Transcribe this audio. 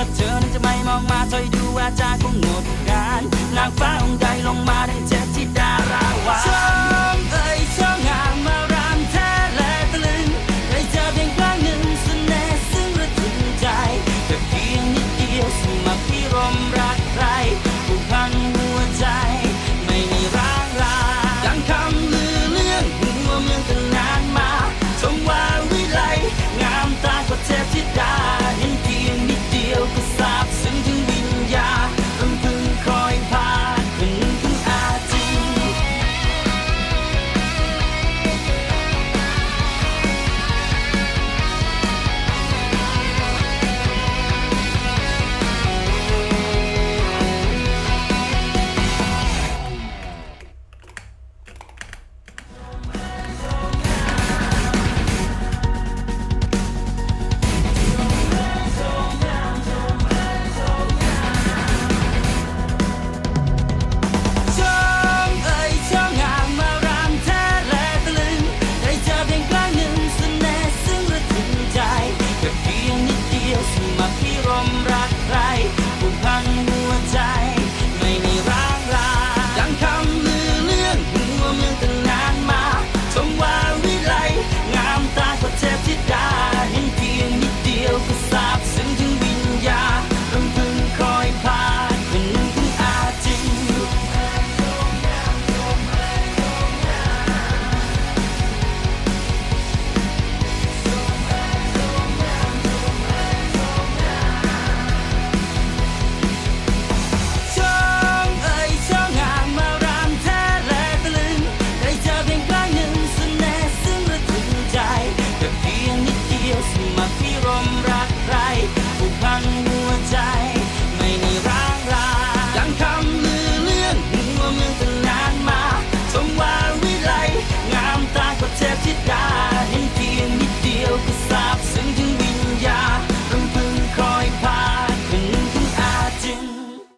ถ้าเธอนั้นจะไม่มองมาถอยดู from right